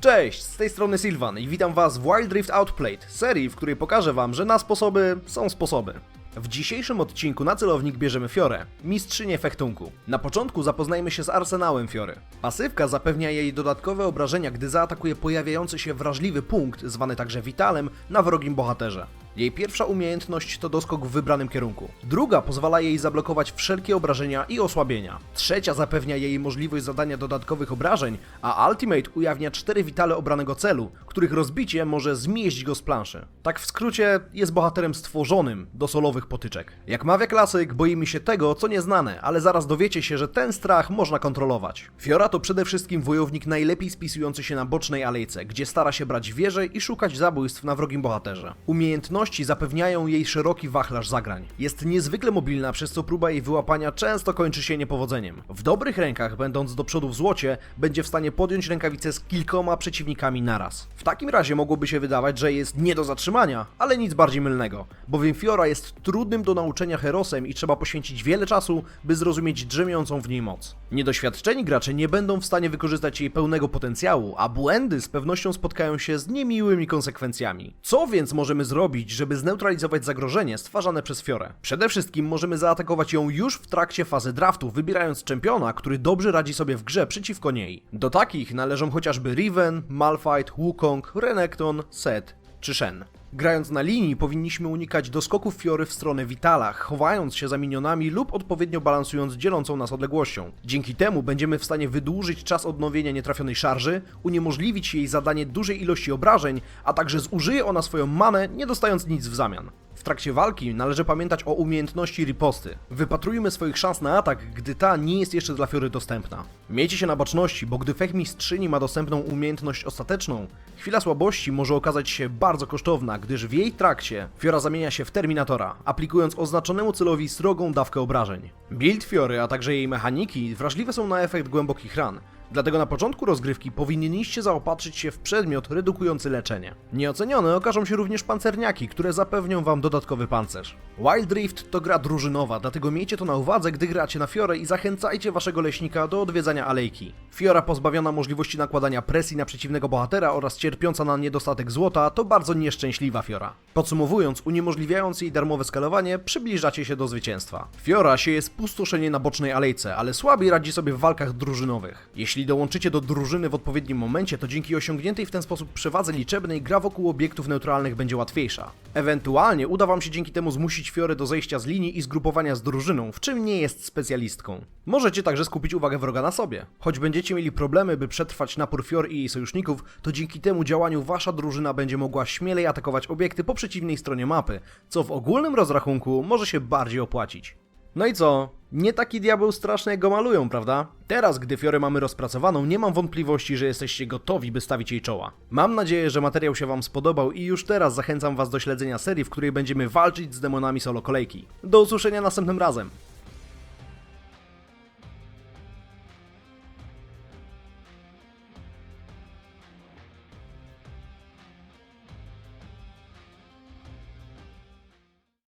Cześć, z tej strony Sylvan i witam was w Wild Rift Outplayed, serii, w której pokażę wam, że na sposoby są sposoby. W dzisiejszym odcinku na celownik bierzemy Fiorę, mistrzynię fechtunku. Na początku zapoznajmy się z arsenałem Fiory. Pasywka zapewnia jej dodatkowe obrażenia, gdy zaatakuje pojawiający się wrażliwy punkt, zwany także witalem, na wrogim bohaterze. Jej pierwsza umiejętność to doskok w wybranym kierunku. Druga pozwala jej zablokować wszelkie obrażenia i osłabienia. Trzecia zapewnia jej możliwość zadania dodatkowych obrażeń, a Ultimate ujawnia cztery witale obranego celu, których rozbicie może zmieść go z planszy. Tak w skrócie, jest bohaterem stworzonym do solowych potyczek. Jak mawia klasyk, boimy się tego, co nieznane, ale zaraz dowiecie się, że ten strach można kontrolować. Fiora to przede wszystkim wojownik najlepiej spisujący się na bocznej alejce, gdzie stara się brać wieże i szukać zabójstw na wrogim bohaterze. Umiejętności zapewniają jej szeroki wachlarz zagrań. Jest niezwykle mobilna, przez co próba jej wyłapania często kończy się niepowodzeniem. W dobrych rękach, będąc do przodu w złocie, będzie w stanie podjąć rękawicę z kilkoma przeciwnikami naraz. Takim razie mogłoby się wydawać, że jest nie do zatrzymania, ale nic bardziej mylnego, bowiem Fiora jest trudnym do nauczenia herosem i trzeba poświęcić wiele czasu, by zrozumieć drzemiącą w niej moc. Niedoświadczeni gracze nie będą w stanie wykorzystać jej pełnego potencjału, a błędy z pewnością spotkają się z niemiłymi konsekwencjami. Co więc możemy zrobić, żeby zneutralizować zagrożenie stwarzane przez Fiorę? Przede wszystkim możemy zaatakować ją już w trakcie fazy draftu, wybierając czempiona, który dobrze radzi sobie w grze przeciwko niej. Do takich należą chociażby Riven, Malphite, Wukong, Renekton, Set czy Shen. Grając na linii powinniśmy unikać doskoków Fiory w stronę Vitala, chowając się za minionami lub odpowiednio balansując dzielącą nas odległością. Dzięki temu będziemy w stanie wydłużyć czas odnowienia nietrafionej szarży, uniemożliwić jej zadanie dużej ilości obrażeń, a także zużyje ona swoją manę, nie dostając nic w zamian. W trakcie walki należy pamiętać o umiejętności riposty. Wypatrujmy swoich szans na atak, gdy ta nie jest jeszcze dla Fiory dostępna. Miejcie się na baczności, bo gdy fechmistrzyni ma dostępną umiejętność ostateczną, chwila słabości może okazać się bardzo kosztowna, gdyż w jej trakcie Fiora zamienia się w Terminatora, aplikując oznaczonemu celowi srogą dawkę obrażeń. Build Fiory, a także jej mechaniki wrażliwe są na efekt głębokich ran, Dlatego na początku rozgrywki powinniście zaopatrzyć się w przedmiot redukujący leczenie. Nieocenione okażą się również pancerniaki, które zapewnią wam dodatkowy pancerz. Wild Rift to gra drużynowa, dlatego miejcie to na uwadze, gdy gracie na Fiorę i zachęcajcie waszego leśnika do odwiedzania alejki. Fiora pozbawiona możliwości nakładania presji na przeciwnego bohatera oraz cierpiąca na niedostatek złota to bardzo nieszczęśliwa Fiora. Podsumowując, uniemożliwiając jej darmowe skalowanie, przybliżacie się do zwycięstwa. Fiora sieje spustoszenie na bocznej alejce, ale słabiej radzi sobie w walkach drużynowych. Jeśli dołączycie do drużyny w odpowiednim momencie, to dzięki osiągniętej w ten sposób przewadze liczebnej gra wokół obiektów neutralnych będzie łatwiejsza. Ewentualnie uda wam się dzięki temu zmusić Fiorę do zejścia z linii i zgrupowania z drużyną, w czym nie jest specjalistką. Możecie także skupić uwagę wroga na sobie. Choć będziecie mieli problemy, by przetrwać napór Fior i jej sojuszników, to dzięki temu działaniu wasza drużyna będzie mogła śmielej atakować obiekty po przeciwnej stronie mapy, co w ogólnym rozrachunku może się bardziej opłacić. No i co? Nie taki diabeł straszny jak go malują, prawda? Teraz, gdy Fiorę mamy rozpracowaną, nie mam wątpliwości, że jesteście gotowi, by stawić jej czoła. Mam nadzieję, że materiał się wam spodobał i już teraz zachęcam was do śledzenia serii, w której będziemy walczyć z demonami solo kolejki. Do usłyszenia następnym razem.